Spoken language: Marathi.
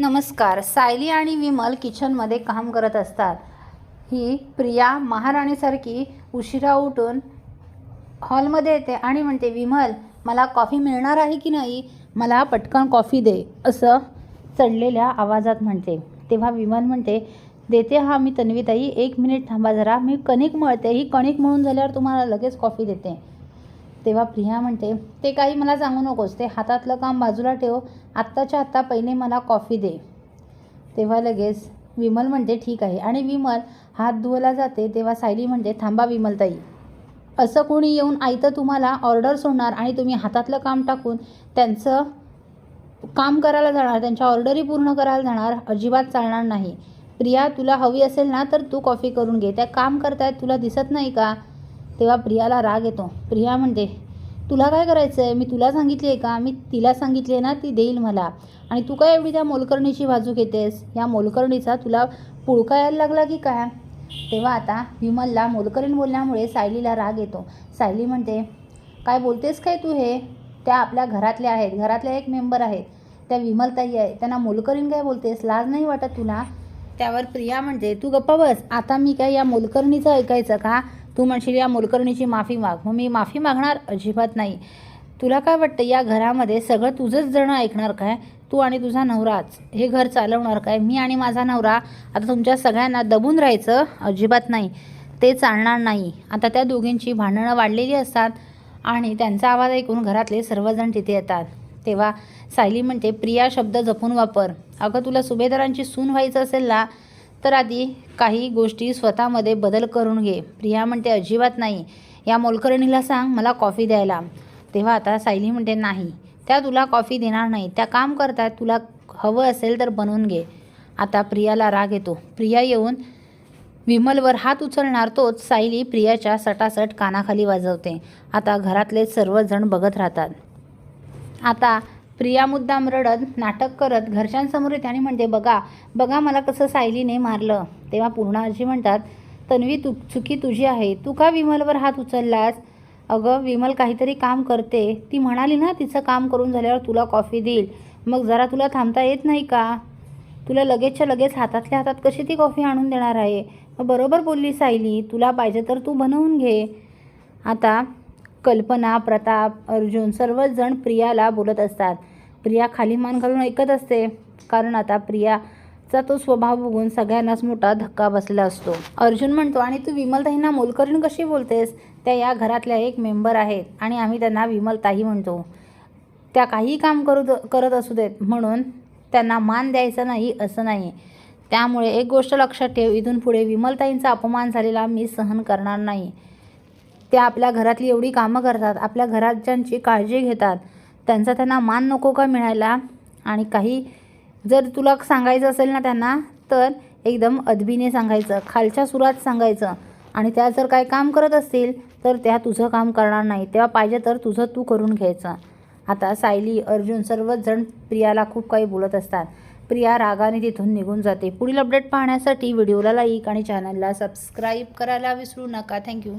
नमस्कार. सायली आणि विमल किचनमध्ये काम करत असतात. ही प्रिया महाराणीसारखी उशिरा उठून हॉलमध्ये येते आणि म्हणते विमल मला कॉफी मिळणार आहे की नाही? मला पटकन कॉफी दे असं चढलेल्या आवाजात म्हणते. तेव्हा विमल म्हणते देते हा मी तन्वीताई एक मिनिट थांबा जरा. मी कणिक मळते. ही कणिक मळून झाल्यावर तुम्हाला लगेच कॉफी देते. तेव्हा प्रिया म्हणते ते काही मला सांगू नकोस ते हातातलं काम बाजूला ठेव आत्ताच्या आत्ता पहिले मला कॉफी दे. तेव्हा लगेच विमल म्हणते ठीक आहे. आणि विमल हात धुवायला जाते तेव्हा सायली म्हणते थांबा विमलताई असं कोणी येऊन आयतं तुम्हाला ऑर्डर सोडणार आणि तुम्ही हातातलं काम टाकून त्यांचं काम करायला जाणार त्यांच्या ऑर्डरी पूर्ण करायला जाणार अजिबात चालणार नाही. प्रिया तुला हवी असेल ना तर तू कॉफी करून घे. त्या काम करतायत तुला दिसत नाही का? तेव्हा प्रियाला राग येतो. प्रिया म्हणते तुला काय करायचं आहे मी तुला सांगितली आहे का? मी तिला सांगितली आहे ना ती देईल मला. आणि तू काय एवढी त्या मोलकर्णीची बाजू घेतेस? या मोलकर्णीचा तुला पुळका यायला लागला की काय? तेव्हा आता विमलला मोलकरीण बोलल्यामुळे सायलीला राग येतो. सायली म्हणते काय बोलतेस काय तू हे? त्या आपल्या घरातल्या आहेत. घरातल्या एक मेंबर आहेत. त्या विमलताई आहे. त्यांना मोलकरीण काय बोलतेस? लाज नाही वाटत तुला? त्यावर प्रिया म्हणते तू गप्पा बस. आता मी काय या मोलकर्णीचं ऐकायचं का? तू म्हणशील या मोलकर्णीची माफी माग. मग मी माफी मागणार? अजिबात नाही. तुला काय वाटतं या घरामध्ये सगळं तुझंच जणं ऐकणार काय? तू आणि तुझा नवराच. हे घर चालवणार काय? मी आणि माझा नवरा आता तुमच्या सगळ्यांना दबून राहायचं? अजिबात नाही. ते चालणार नाही. आता त्या दोघींची भांडणं वाढलेली असतात आणि त्यांचा आवाज ऐकून घरातले सर्वजण तिथे येतात. तेव्हा सायली म्हणते प्रिया शब्द जपून वापर. अगं तुला सुभेदारांची सून व्हायचं असेल ना तर आधी काही गोष्टी स्वतःमध्ये बदल करून घे. प्रिया म्हणते अजिबात नाही. या मोलकर्णीला सांग मला कॉफी द्यायला. तेव्हा आता सायली म्हणते नाही. त्या तुला कॉफी देणार नाही. त्या काम करतात. तुला हवं असेल तर बनवून घे. आता प्रियाला राग येतो. प्रिया येऊन विमलवर हात उचलणार तोच सायली प्रियाच्या सटासट कानाखाली वाजवते. आता घरातले सर्वजण बघत राहतात. आता प्रिया मुद्दाम रडत नाटक करत घरच्यांसमोर येते आणि म्हणते बघा बघा मला कसं सायलीने मारलं. तेव्हा पूर्ण आजी म्हणतात तन्वी तू चुकी तुझी आहे. तू का विमलवर हात उचललास? अगं विमल काहीतरी काम करते. ती म्हणाली ना तिचं काम करून झाल्यावर तुला कॉफी देईल. मग जरा तुला थांबता येत नाही का? तुला लगेचच्या लगेच हातातल्या हातात कशी ती कॉफी आणून देणार आहे? मग बरोबर बोलली सायली तुला पाहिजे तर तू बनवून घे. आता कल्पना प्रताप अर्जुन सर्वच जण प्रियाला बोलत असतात. प्रिया खाली मान घालून ऐकत असते. कारण आता प्रियाचा तो स्वभाव बघून सगळ्यांनाच मोठा धक्का बसला असतो. अर्जुन म्हणतो आणि तू विमलताईंना मोलकरीण कशी बोलतेस? त्या या घरातल्या एक मेंबर आहेत आणि आम्ही त्यांना विमलताई म्हणतो. त्या काही काम करू करत असू देत म्हणून त्यांना मान द्यायचा नाही असं नाही. त्यामुळे एक गोष्ट लक्षात ठेव इथून पुढे विमलताईंचा अपमान झालेला मी सहन करणार नाही. त्या आपल्या घरातली एवढी कामं करतात आपल्या घराच्यांची काळजी घेतात त्यांचा त्यांना मान नको का मिळायला? आणि काही जर तुला सांगायचं असेल ना त्यांना तर एकदम अदबीने सांगायचं खालच्या सुरात सांगायचं. आणि त्या जर काय काम करत असतील तर त्या तुझं काम करणार नाही. तेव्हा पाहिजे तर तुझं तू करून घ्यायचं. आता सायली अर्जुन सर्वच जण प्रियाला खूप काही बोलत असतात. प्रिया रागाने तिथून निघून जाते. पुढील अपडेट पाहण्यासाठी व्हिडिओला लाईक आणि चॅनलला सबस्क्राईब करायला विसरू नका. थँक्यू